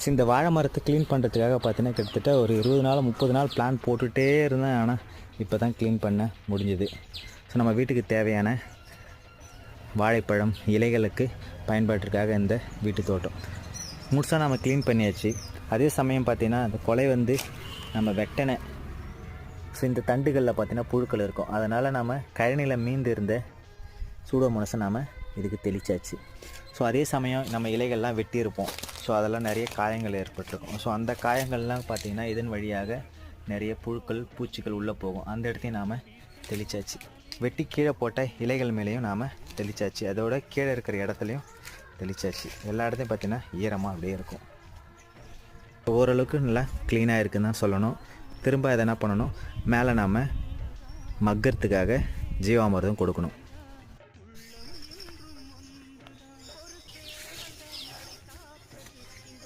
So இந்த வாழை மரத்தை க்ளீன் பண்ணுறதுக்காக பார்த்தீங்கன்னா கிட்டத்தட்ட ஒரு இருபது நாள் முப்பது நாள் பிளான் போட்டுகிட்டே இருந்தேன். ஆனால் இப்போ தான் க்ளீன் பண்ண முடிஞ்சுது. ஸோ நம்ம வீட்டுக்கு தேவையான வாழைப்பழம் இலைகளுக்கு பயன்பாட்டிற்காக இந்த வீட்டு தோட்டம். முழுசாக நம்ம க்ளீன் பண்ணியாச்சு. அதே சமயம் பார்த்தீங்கன்னா அந்த கொலை வந்து நம்ம வெட்டனை ஸோ இந்த தண்டுகளில் பார்த்தீங்கன்னா புழுக்கள் இருக்கும். அதனால் நம்ம கழனியில் மீந்து இருந்த சூடோமோனஸை நாம் இதுக்கு தெளிச்சாச்சு. ஸோ அதே சமயம் நம்ம இலைகள்லாம் வெட்டியிருப்போம். ஸோ அதெல்லாம் நிறைய காயங்கள் ஏற்பட்டிருக்கும். ஸோ அந்த காயங்கள்லாம் பார்த்திங்கன்னா இதன் வழியாக நிறைய புழுக்கள் பூச்சிகள் உள்ளே போகும். அந்த இடத்தையும் நாம் தெளிச்சாச்சு. வெட்டி கீழே போட்ட இலைகள் மேலேயும் நாம் தெளிச்சாச்சு. அதோட கீழே இருக்கிற இடத்துலையும் தெளிச்சாச்சு. எல்லா இடத்தையும் பார்த்திங்கன்னா ஈரமாக அப்படியே இருக்கும். ஓரளவுக்கு நல்லா க்ளீனாக இருக்குன்னு தான் சொல்லணும். திரும்ப அதை என்ன பண்ணணும்? மேலே நாம் மக்கறதுக்காக ஜீவாமிரதம் கொடுக்கணும்.